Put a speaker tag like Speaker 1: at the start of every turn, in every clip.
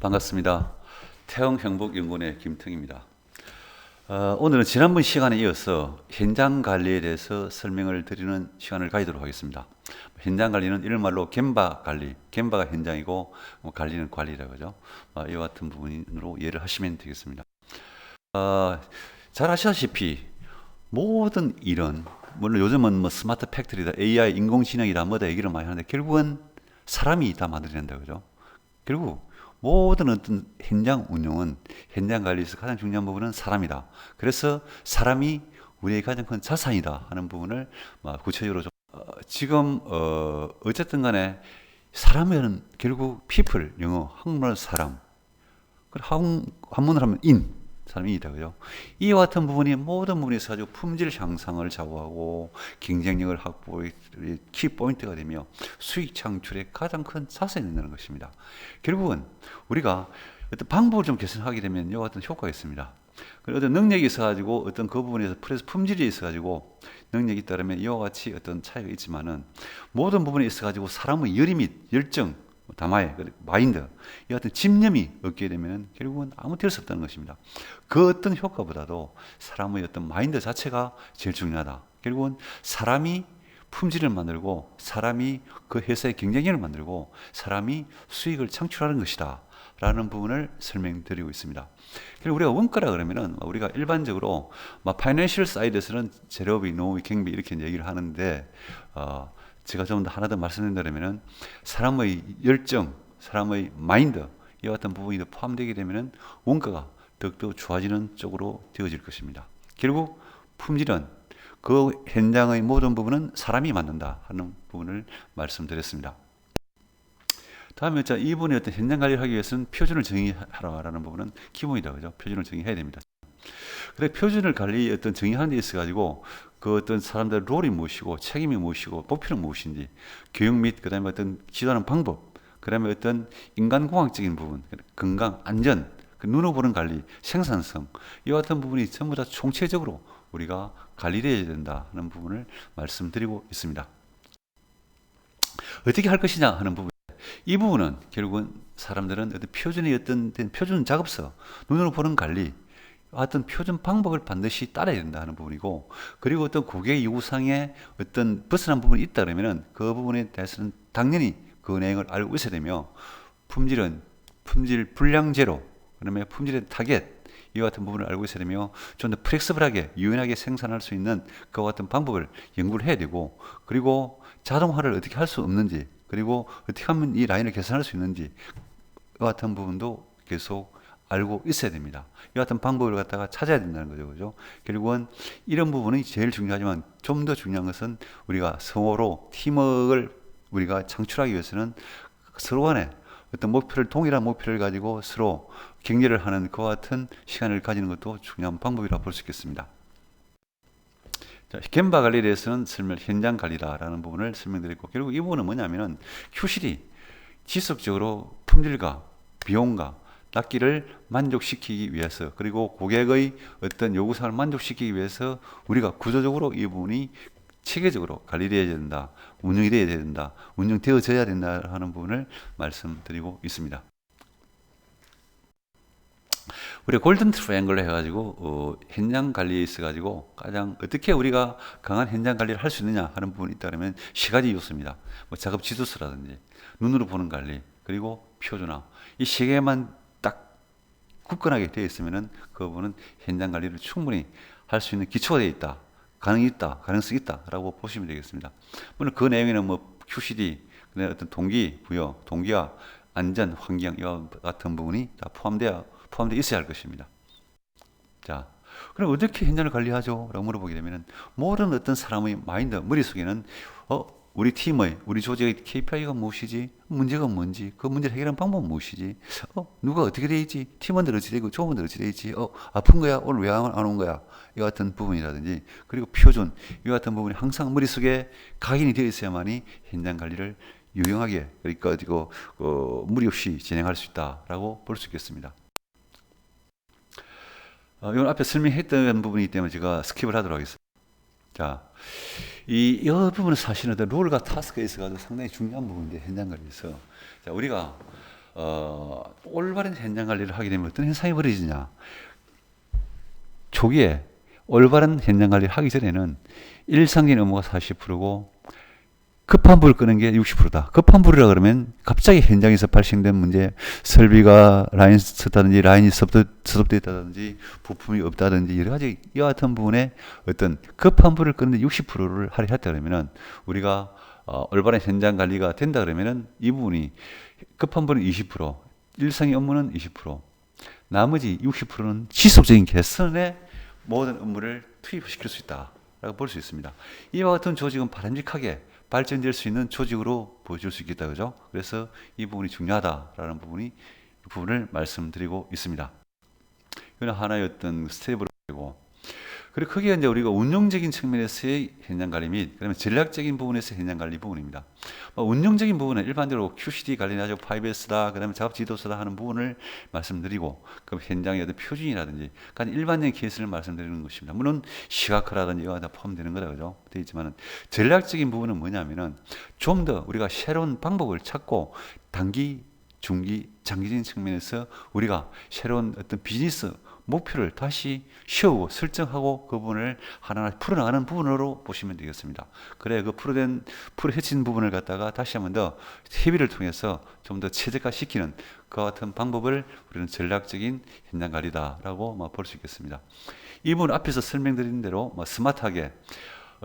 Speaker 1: 반갑습니다. 태형행복연구원의 김태입니다. 어, 오늘은 지난번 시간에 이어서 현장 관리에 대해서 설명을 드리는 시간을 가지도록 하겠습니다. 현장 관리는 이런 말로 gem바 관리, gem바가 현장이고 뭐 관리는 관리라고 하죠. 어, 이와 같은 부분으로 이해를 하시면 되겠습니다. 어, 잘 아시다시피 모든 일은 물론 요즘은 뭐 스마트 팩토리다, AI, 인공지능이다, 뭐다 얘기를 많이 하는데 결국은 사람이 다 만들어낸다 그죠? 결국 모든 어떤 현장 운영은 현장 관리에서 가장 중요한 부분은 사람이다. 그래서 사람이 우리의 가장 큰 자산이다 하는 부분을 구체적으로 좀 어, 지금 어 어쨌든 간에 사람은 결국 people 영어 한국말 사람 한, 한문을 하면 인 사람이 있다고요. 이와 같은 부분이 모든 부분에서 아주 품질 향상을 좌우하고 경쟁력을 확보의 키 포인트가 되며 수익 창출에 가장 큰 자산이 된다는 것입니다. 결국은 우리가 어떤 방법을 좀 개선하게 되면 이와 같은 효과가 있습니다. 어떤 능력이 있어가지고 어떤 그 부분에서 프레스 품질이 있어가지고 능력이 있다면 이와 같이 어떤 차이가 있지만은 모든 부분에 있어가지고 사람의 및 열정 다마의 마인드, 이 같은 집념이 없게 되면 결국은 아무 될 수 없다는 것입니다. 그 어떤 효과보다도 사람의 어떤 마인드 자체가 제일 중요하다. 결국은 사람이 품질을 만들고 사람이 그 회사의 경쟁력을 만들고 사람이 수익을 창출하는 것이다. 라는 부분을 설명드리고 있습니다. 그리고 우리가 원가라 그러면은 우리가 일반적으로 막 파이낸셜 사이드에서는 제로비, 노비, 경비 이렇게 얘기를 하는데 어, 제가 좀 더 하나 더 말씀드리면은 사람의 열정, 사람의 마인드 이와 같은 부분이 포함되게 되면은 원가가 더욱더 좋아지는 쪽으로 되어질 것입니다. 결국 품질은 그 현장의 모든 부분은 사람이 만든다 하는 부분을 말씀드렸습니다. 다음에 자, 이분의 어떤 현장 관리를 하기 위해서는 표준을 정의하라는 부분은 기본이다. 그죠? 표준을 정의해야 됩니다. 그래 표준을 관리 어떤 정의하는 데 있어 가지고 그 어떤 사람들의 롤이 무엇이고 책임이 무엇이고 목표는 무엇인지 교육 및 그다음에 어떤 지도하는 방법 그다음에 어떤 인간공학적인 부분 건강 안전 그 눈으로 보는 관리 생산성 이와 같은 부분이 전부 다 총체적으로 우리가 관리를 해야 된다 하는 부분을 말씀드리고 있습니다. 어떻게 할 것이냐 하는 부분 이 부분은 결국은 사람들은 어떤 표준의 어떤 표준 작업서 눈으로 보는 관리 어떤 표준 방법을 반드시 따라야 된다 는 부분이고 그리고 어떤 고객 요구상에 어떤 벗어난 부분이 있다 그러면은 그 부분에 대해서는 당연히 그 내용을 알고 있어야 되며 품질은 품질 불량 제로 그다음에 품질의 타겟 이와 같은 부분을 알고 있어야 되며 좀 더 플렉스블하게 유연하게 생산할 수 있는 그와 같은 방법을 연구를 해야 되고 그리고 자동화를 어떻게 할 수 없는지 그리고 어떻게 하면 이 라인을 개선할 수 있는지 그와 같은 부분도 계속 알고 있어야 됩니다. 이 같은 방법을 갖다가 찾아야 된다는 거죠. 그죠? 결국은 이런 부분이 제일 중요하지만 좀 더 중요한 것은 우리가 서로 팀워크를 우리가 창출하기 위해서는 서로 간에 어떤 목표를 동일한 목표를 가지고 서로 격려를 하는 그와 같은 시간을 가지는 것도 중요한 방법이라 볼 수 있겠습니다. 자, 겐바 관리에 대해서는 설명 현장 관리다라는 부분을 설명드리고 결국 이 부분은 뭐냐면은 휴실이 지속적으로 품질과 비용과 납기를 만족시키기 위해서 그리고 고객의 어떤 요구사항을 만족시키기 위해서 우리가 구조적으로 이 부분이 체계적으로 관리되어야 된다, 운영이 되어야 된다, 운영되어져야 된다 하는 부분을 말씀드리고 있습니다. 우리가 골든 트라이앵글로 해가지고 어, 현장 관리에 있어가지고 가장 어떻게 우리가 강한 현장 관리를 할 수 있느냐 하는 부분이 있다면 세 가지 요소입니다. 뭐 작업 지도서라든지 눈으로 보는 관리 그리고 표준화 이 세 개만 굳건하게 되어 있으면은 그 부분은 현장 관리를 충분히 할 수 있는 기초가 되어 있다. 가능이 있다. 가능성이 있다라고 보시면 되겠습니다. 물론 그 내용에는 뭐 QCD, 어떤 동기 부여, 동기와 안전, 환경 이와 같은 부분이 다 포함되어 포함되어 있어야 할 것입니다. 자, 그럼 어떻게 현장을 관리하죠? 라고 물어보게 되면 모든 어떤 사람의 마인드, 머릿속에는 어, 우리 팀의 우리 조직의 KPI가 무엇이지? 문제가 뭔지? 그 문제를 해결하는 방법은 무엇이지? 어 누가 어떻게 돼 있지? 팀원들 어찌 되고 조원들 어찌 돼 있지? 어 아픈 거야? 오늘 왜 안 온 거야? 이 같은 부분이라든지 그리고 표준 이 같은 부분이 항상 머릿속에 각인이 되어 있어야만이 현장 관리를 유용하게 그러니까 이거 어, 무리 없이 진행할 수 있다라고 볼 수 있겠습니다. 어, 이건 앞에 설명했던 부분이기 때문에 제가 스킵을 하도록 하겠습니다. 자, 이, 이 부분은 사실은 롤과 타스크에 있어가지고 상당히 중요한 부분인데, 현장 관리에서. 자, 우리가, 어, 올바른 현장 관리를 하게 되면 어떤 현상이 벌어지냐? 초기에 올바른 현장 관리를 하기 전에는 일상적인 업무가 40%고 급한 불을 끄는 게 60%다. 급한 불이라 그러면 갑자기 현장에서 발생된 문제, 설비가 라인 썼다든지 라인이 스톱되어 있다든지 부품이 없다든지 여러 가지 이와 같은 부분에 어떤 급한 불을 끄는데 60%를 할애했다 그러면은 우리가 어, 올바른 현장 관리가 된다 그러면은 이 부분이 급한 불은 20%, 일상의 업무는 20%, 나머지 60%는 지속적인 개선에 모든 업무를 투입시킬 수 있다라고 볼 수 있습니다. 이와 같은 조직은 바람직하게 발전될 수 있는 조직으로 보여줄 수 있겠다 그죠? 그래서 이 부분이 중요하다라는 부분이 부분을 말씀드리고 있습니다. 이건 하나의 어떤 스텝으로 되고 그리고 크게 이제 우리가 운용적인 측면에서의 현장 관리 및 그다음에 전략적인 부분에서 현장 관리 부분입니다. 뭐 운용적인 부분은 일반적으로 QCD 관리나죠, 5S다, 그다음에 작업 지도서다 하는 부분을 말씀드리고 그 현장의 어떤 표준이라든지 그러니까 일반적인 케이스를 말씀드리는 것입니다. 물론 시각화라든지 이와 다 포함되는 거다 그죠? 되어 있지만은 전략적인 부분은 뭐냐면은 좀 더 우리가 새로운 방법을 찾고 단기 중기, 장기적인 측면에서 우리가 새로운 어떤 비즈니스 목표를 다시 세우고 설정하고 그 부분을 하나하나 풀어나가는 부분으로 보시면 되겠습니다. 그래 그 풀어된 풀어 헤친 부분을 갖다가 다시 한번 더 협의를 통해서 좀 더 최적화 시키는 그 같은 방법을 우리는 전략적인 현장 관리다라고 뭐볼수 있겠습니다. 이 부분 앞에서 설명드린 대로 뭐 스마트하게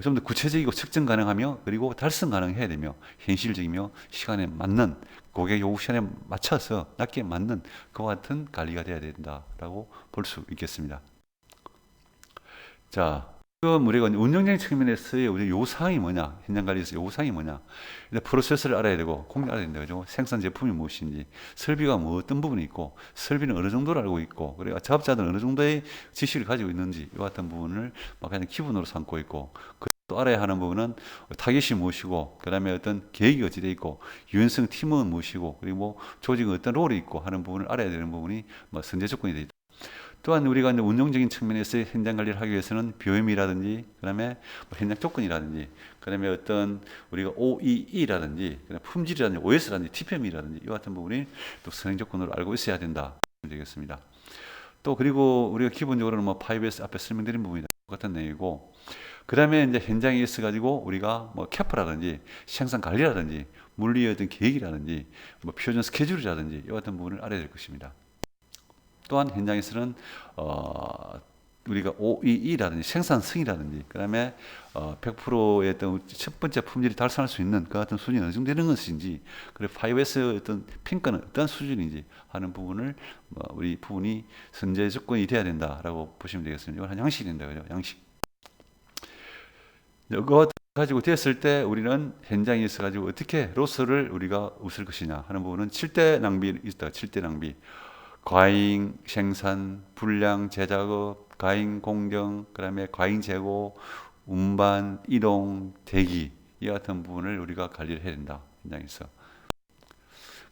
Speaker 1: 좀 더 구체적이고 측정 가능하며 그리고 달성 가능해야 되며 현실적이며 시간에 맞는 고객 요구 시간에 맞춰서 낮게 맞는 그와 같은 관리가 돼야 된다라고 볼 수 있겠습니다. 자, 지금 우리가 운영적인 측면에서의 우리 요상이 뭐냐, 현장 관리에서 요상이 뭐냐, 프로세스를 알아야 되고 공략 알아야 된다, 그죠? 생산 제품이 무엇인지, 설비가 뭐 어떤 부분이 있고, 설비는 어느 정도를 알고 있고, 그리고 작업자들은 어느 정도의 지식을 가지고 있는지, 이 같은 부분을 막 그냥 기본으로 삼고 있고, 또 알아야 하는 부분은 타겟이 무엇이고 그다음에 어떤 계획이 어찌돼 있고 유연성 팀은 무엇이고 그리고 뭐 조직은 어떤 롤이 있고 하는 부분을 알아야 되는 부분이 뭐 선제 조건이 되다. 또한 우리가 이제 운영적인 측면에서 현장 관리를 하기 위해서는 비용이라든지 그다음에 뭐 현장 조건이라든지 그다음에 어떤 우리가 OEE라든지 품질이라든지 OS라든지 TPM이라든지 이 같은 부분이 또 선행 조건으로 알고 있어야 된다 되겠습니다. 또 그리고 우리가 기본적으로는 뭐 5S 앞에 설명드린 부분이 똑같은 내용이고 그 다음에 이제 현장에 있어 가지고 우리가 뭐 캐프라든지 생산 관리라든지 물리의 어떤 계획이라든지 뭐 표준 스케줄이라든지 이 같은 부분을 알아야 될 것입니다. 또한 현장에서는 어 우리가 OEE라든지 생산성이라든지 그다음에 어 100%의 어떤 첫 번째 품질이 달성할 수 있는 그 같은 수준이 어느 정도 되는 것인지 그리고 5S 어떤 평가는 어떤 수준인지 하는 부분을 뭐 우리 부분이 선제 조건이 돼야 된다라고 보시면 되겠습니다. 이건 한 양식이 된다 그죠? 양식. 이거 가지고 됐을 때 우리는 현장에 있어 가지고 어떻게 로스를 우리가 웃을 것이냐 하는 부분은 7대 낭비 있다. 7대 낭비. 과잉 생산, 불량 제작업, 과잉 공정, 그다음에 과잉 재고, 운반, 이동, 대기 이 같은 부분을 우리가 관리를 해야 된다. 현장에서.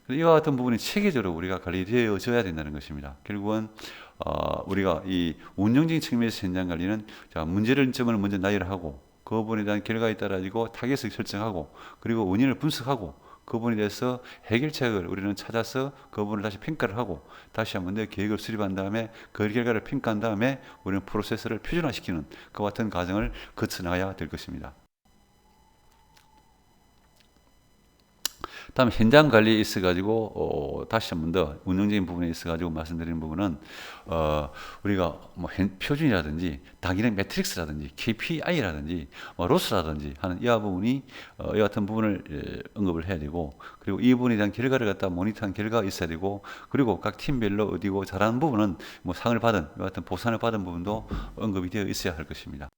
Speaker 1: 이와 같은 부분이 체계적으로 우리가 관리되어져야 된다는 것입니다. 결국은 어, 우리가 이 운영적인 측면에서 현장 관리는 자, 문제를 점을 먼저 나열하고 그 부분에 대한 결과에 따라 가지고 타겟을 설정하고 그리고 원인을 분석하고 그 부분에 대해서 해결책을 우리는 찾아서 그 부분을 다시 평가를 하고 다시 한번 더 계획을 수립한 다음에 그 결과를 평가한 다음에 우리는 프로세스를 표준화시키는 그 같은 과정을 거쳐 나가야 될 것입니다. 다음 현장 관리에 있어 가지고 어, 다시 한 번 더 운영적인 부분에 있어 가지고 말씀드리는 부분은 어, 우리가 뭐 표준이라든지 단기적 매트릭스라든지 KPI라든지 뭐 로스라든지 하는 이 부분이 어, 이 같은 부분을 예, 언급을 해야 되고 그리고 이 부분에 대한 결과를 갖다 모니터한 결과가 있어야 되고 그리고 각 팀별로 어디고 잘하는 부분은 뭐 상을 받은 이 같은 보상을 받은 부분도 언급이 되어 있어야 할 것입니다.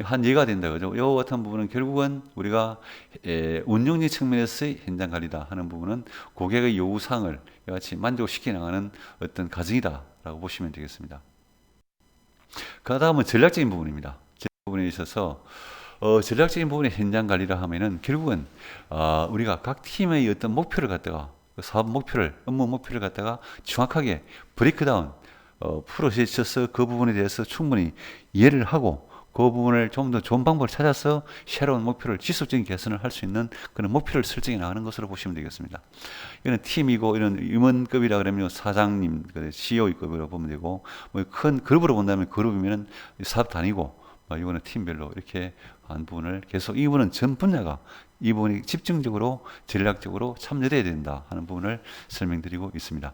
Speaker 1: 한 예가 된다 그죠. 이 같은 부분은 결국은 우리가 에, 운영진 측면에서의 현장 관리다 하는 부분은 고객의 요구 사항을 같이 만족시켜 나가는 어떤 과정이다라고 보시면 되겠습니다. 그 다음은 전략적인 부분입니다. 전략 부분에 있어서 어, 전략적인 부분의 현장 관리를 하면은 결국은 어, 우리가 각 팀의 어떤 목표를 갖다가 그 사업 목표를 업무 목표를 갖다가 정확하게 브레이크다운 어, 풀어 제쳐서 그 부분에 대해서 충분히 이해를 하고 그 부분을 좀 더 좋은 방법을 찾아서 새로운 목표를 지속적인 개선을 할 수 있는 그런 목표를 설정해 나가는 것으로 보시면 되겠습니다. 이거는 팀이고 이런 임원급이라 그러면 사장님, CEO급으로 보면 되고 뭐 큰 그룹으로 본다면 그룹이면은 사업 단위고 뭐 이거는 팀별로 이렇게 한 부분을 계속 이 부분은 전 분야가 이 부분이 집중적으로 전략적으로 참여돼야 된다 하는 부분을 설명드리고 있습니다.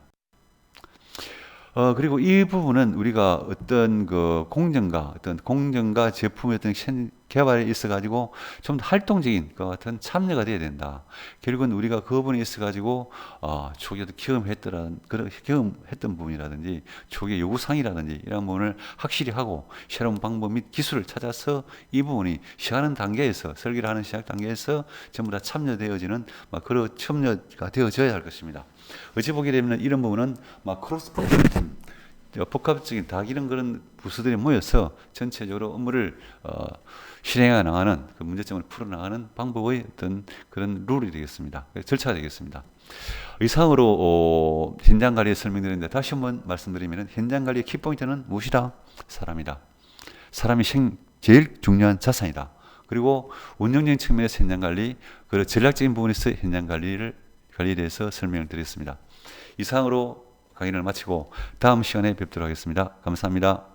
Speaker 1: 어, 그리고 이 부분은 우리가 어떤 그 공정과 어떤 공정과 제품의 어떤 현- 개발에 있어 가지고 좀더 활동적인 것 같은 참여가 돼야 된다. 결국은 우리가 그 부분에 있어 가지고 어, 초기에 경험했던 그런 경험했던 부분이라든지 초기 요구사항이라든지 이런 부분을 확실히 하고 새로운 방법 및 기술을 찾아서 이 부분이 시작하는 단계에서 설계를 하는 시작 단계에서 전부 다 참여되어지는 막 그런 참여가 되어져야 할 것입니다. 어찌 보게 되면 이런 부분은 막 크로스 펑션 복합적인 다 이런 그런 부서들이 모여서 전체적으로 업무를 어, 실행해 나가는 그 문제점을 풀어 나가는 방법의 어떤 그런 룰이 되겠습니다. 그 절차가 되겠습니다. 이상으로 어, 현장 관리에 설명드렸는데 다시 한번 말씀드리면 현장 관리의 키포인트는 무엇이다? 사람이다. 사람이 생, 제일 중요한 자산이다. 그리고 운영적인 측면에서 현장 관리, 그리고 전략적인 부분에서 현장 관리를 관리에 대해서 설명을 드렸습니다. 이상으로 강의를 마치고 다음 시간에 뵙도록 하겠습니다. 감사합니다.